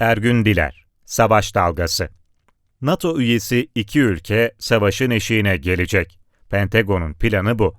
Ergün Diler Savaş Dalgası NATO üyesi iki ülke savaşın eşiğine gelecek. Pentagon'un planı bu.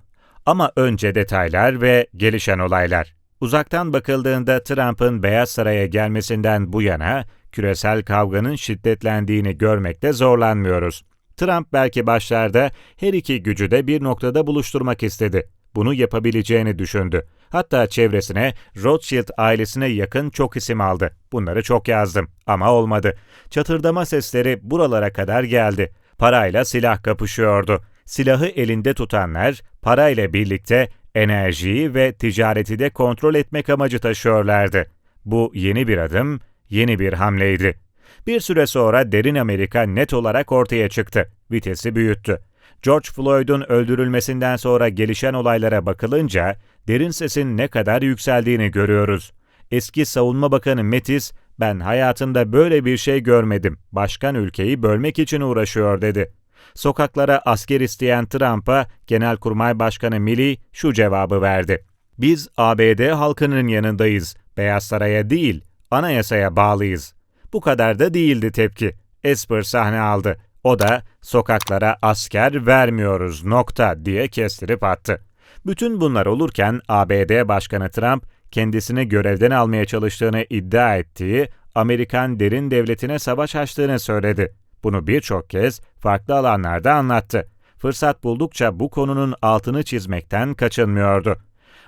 Ama önce detaylar ve gelişen olaylar. Uzaktan bakıldığında Trump'ın Beyaz Saray'a gelmesinden bu yana küresel kavganın şiddetlendiğini görmekte zorlanmıyoruz. Trump belki başlarda her iki gücü de bir noktada buluşturmak istedi. Bunu yapabileceğini düşündü. Hatta çevresine Rothschild ailesine yakın çok isim aldı. Bunları çok yazdım ama olmadı. Çatırdama sesleri buralara kadar geldi. Parayla silah kapışıyordu. Silahı elinde tutanlar parayla birlikte enerjiyi ve ticareti de kontrol etmek amacı taşıyorlardı. Bu yeni bir adım, yeni bir hamleydi. Bir süre sonra derin Amerika net olarak ortaya çıktı. Vitesi büyüttü. George Floyd'un öldürülmesinden sonra gelişen olaylara bakılınca derin sesin ne kadar yükseldiğini görüyoruz. Eski Savunma Bakanı Metis, ben hayatımda böyle bir şey görmedim. Başkan ülkeyi bölmek için uğraşıyor dedi. Sokaklara asker isteyen Trump'a Genelkurmay Başkanı Milley şu cevabı verdi. Biz ABD halkının yanındayız. Beyaz Saray'a değil, anayasaya bağlıyız. Bu kadar da değildi tepki. Esper sahne aldı. O da sokaklara asker vermiyoruz nokta diye kestirip attı. Bütün bunlar olurken ABD Başkanı Trump kendisini görevden almaya çalıştığını iddia ettiği Amerikan derin devletine savaş açtığını söyledi. Bunu birçok kez farklı alanlarda anlattı. Fırsat buldukça bu konunun altını çizmekten kaçınmıyordu.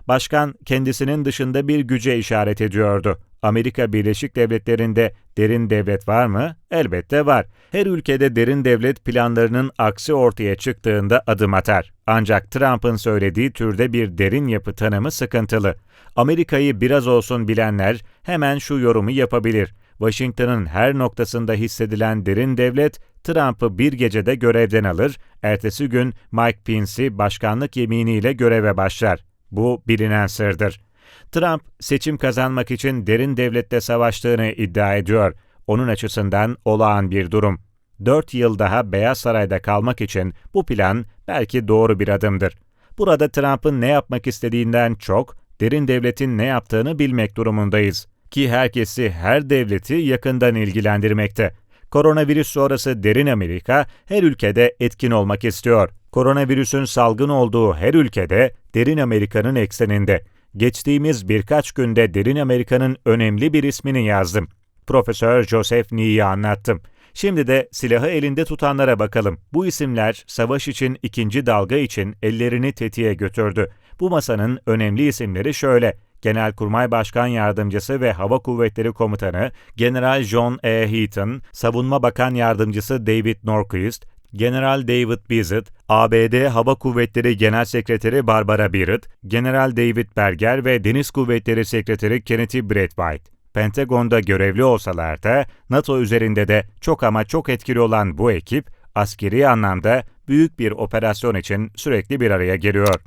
Başkan kendisinin dışında bir güce işaret ediyordu. Amerika Birleşik Devletleri'nde derin devlet var mı? Elbette var. Her ülkede derin devlet planlarının aksi ortaya çıktığında adım atar. Ancak Trump'ın söylediği türde bir derin yapı tanımı sıkıntılı. Amerika'yı biraz olsun bilenler hemen şu yorumu yapabilir. Washington'ın her noktasında hissedilen derin devlet, Trump'ı bir gecede görevden alır, ertesi gün Mike Pence'i başkanlık yeminiyle göreve başlar. Bu bilinen sırdır. Trump, seçim kazanmak için derin devlette savaştığını iddia ediyor. Onun açısından olağan bir durum. Dört yıl daha Beyaz Saray'da kalmak için bu plan belki doğru bir adımdır. Burada Trump'ın ne yapmak istediğinden çok, derin devletin ne yaptığını bilmek durumundayız. Ki herkesi, her devleti yakından ilgilendirmekte. Koronavirüs sonrası derin Amerika her ülkede etkin olmak istiyor. Koronavirüsün salgın olduğu her ülkede derin Amerika'nın ekseninde. Geçtiğimiz birkaç günde derin Amerika'nın önemli bir ismini yazdım. Profesör Joseph Nee'yi anlattım. Şimdi de silahı elinde tutanlara bakalım. Bu isimler savaş için ikinci dalga için ellerini tetiğe götürdü. Bu masanın önemli isimleri şöyle. Genelkurmay Başkan Yardımcısı ve Hava Kuvvetleri Komutanı General John E. Heaton, Savunma Bakan Yardımcısı David Norquist, General David Bizet, ABD Hava Kuvvetleri Genel Sekreteri Barbara Barrett, General David Berger ve Deniz Kuvvetleri Sekreteri Kenneth Braithwaite. Pentagon'da görevli olsalar da NATO üzerinde de çok ama çok etkili olan bu ekip askeri anlamda büyük bir operasyon için sürekli bir araya geliyor.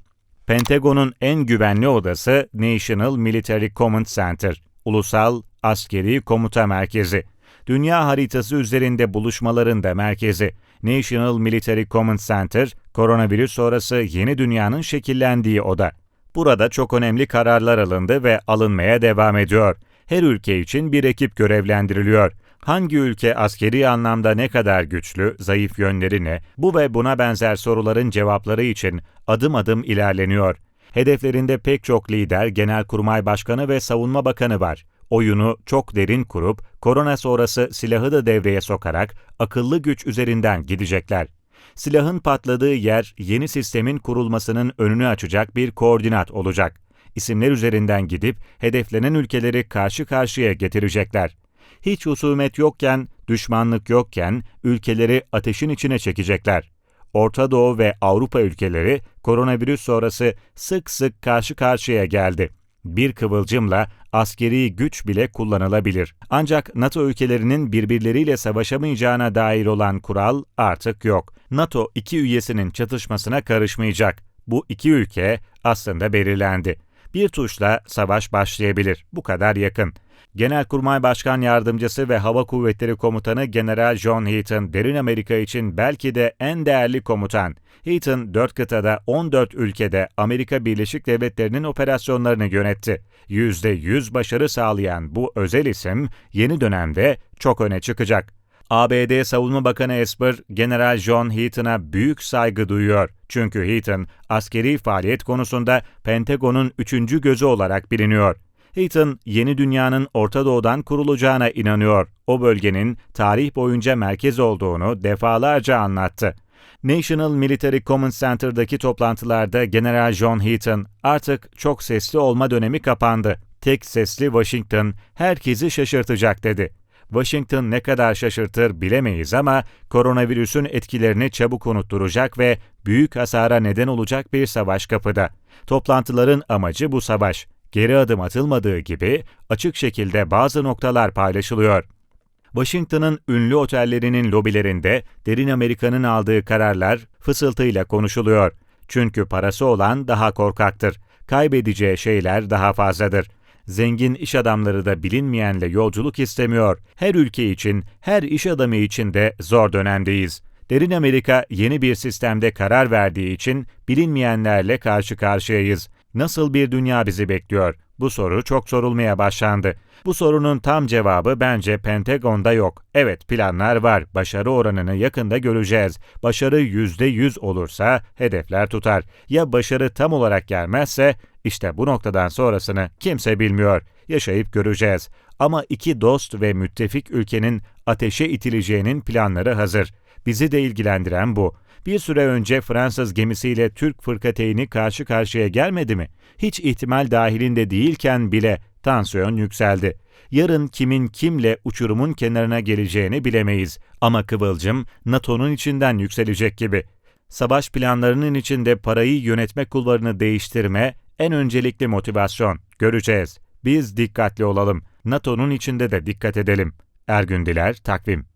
Pentagon'un en güvenli odası National Military Command Center, Ulusal Askeri Komuta Merkezi. Dünya haritası üzerinde buluşmaların da merkezi. National Military Command Center, koronavirüs sonrası yeni dünyanın şekillendiği oda. Burada çok önemli kararlar alındı ve alınmaya devam ediyor. Her ülke için bir ekip görevlendiriliyor. Hangi ülke askeri anlamda ne kadar güçlü, zayıf yönleri ne, bu ve buna benzer soruların cevapları için adım adım ilerleniyor. Hedeflerinde pek çok lider, genelkurmay başkanı ve savunma bakanı var. Oyunu çok derin kurup, korona sonrası silahı da devreye sokarak akıllı güç üzerinden gidecekler. Silahın patladığı yer yeni sistemin kurulmasının önünü açacak bir koordinat olacak. İsimler üzerinden gidip hedeflenen ülkeleri karşı karşıya getirecekler hiç husumet yokken, düşmanlık yokken ülkeleri ateşin içine çekecekler. Orta Doğu ve Avrupa ülkeleri koronavirüs sonrası sık sık karşı karşıya geldi. Bir kıvılcımla askeri güç bile kullanılabilir. Ancak NATO ülkelerinin birbirleriyle savaşamayacağına dair olan kural artık yok. NATO iki üyesinin çatışmasına karışmayacak. Bu iki ülke aslında belirlendi. Bir tuşla savaş başlayabilir. Bu kadar yakın. Genelkurmay Başkan Yardımcısı ve Hava Kuvvetleri Komutanı General John Heaton, Derin Amerika için belki de en değerli komutan. Heaton, 4 kıtada 14 ülkede Amerika Birleşik Devletleri'nin operasyonlarını yönetti. %100 başarı sağlayan bu özel isim yeni dönemde çok öne çıkacak. ABD Savunma Bakanı Esper, General John Heaton'a büyük saygı duyuyor. Çünkü Heaton, askeri faaliyet konusunda Pentagon'un üçüncü gözü olarak biliniyor. Heaton, yeni dünyanın Orta Doğu'dan kurulacağına inanıyor. O bölgenin tarih boyunca merkez olduğunu defalarca anlattı. National Military Command Center'daki toplantılarda General John Heaton, artık çok sesli olma dönemi kapandı. Tek sesli Washington herkesi şaşırtacak dedi. Washington ne kadar şaşırtır bilemeyiz ama koronavirüsün etkilerini çabuk unutturacak ve büyük hasara neden olacak bir savaş kapıda. Toplantıların amacı bu savaş. Geri adım atılmadığı gibi açık şekilde bazı noktalar paylaşılıyor. Washington'ın ünlü otellerinin lobilerinde Derin Amerika'nın aldığı kararlar fısıltıyla konuşuluyor. Çünkü parası olan daha korkaktır. Kaybedeceği şeyler daha fazladır. Zengin iş adamları da bilinmeyenle yolculuk istemiyor. Her ülke için, her iş adamı için de zor dönemdeyiz. Derin Amerika yeni bir sistemde karar verdiği için bilinmeyenlerle karşı karşıyayız. Nasıl bir dünya bizi bekliyor? Bu soru çok sorulmaya başlandı. Bu sorunun tam cevabı bence Pentagon'da yok. Evet planlar var. Başarı oranını yakında göreceğiz. Başarı %100 olursa hedefler tutar. Ya başarı tam olarak gelmezse işte bu noktadan sonrasını kimse bilmiyor. Yaşayıp göreceğiz. Ama iki dost ve müttefik ülkenin ateşe itileceğinin planları hazır. Bizi de ilgilendiren bu. Bir süre önce Fransız gemisiyle Türk fırkateyni karşı karşıya gelmedi mi? Hiç ihtimal dahilinde değilken bile tansiyon yükseldi. Yarın kimin kimle uçurumun kenarına geleceğini bilemeyiz. Ama kıvılcım NATO'nun içinden yükselecek gibi. Savaş planlarının içinde parayı yönetme kulvarını değiştirme en öncelikli motivasyon. Göreceğiz. Biz dikkatli olalım. NATO'nun içinde de dikkat edelim. Ergün Diler, Takvim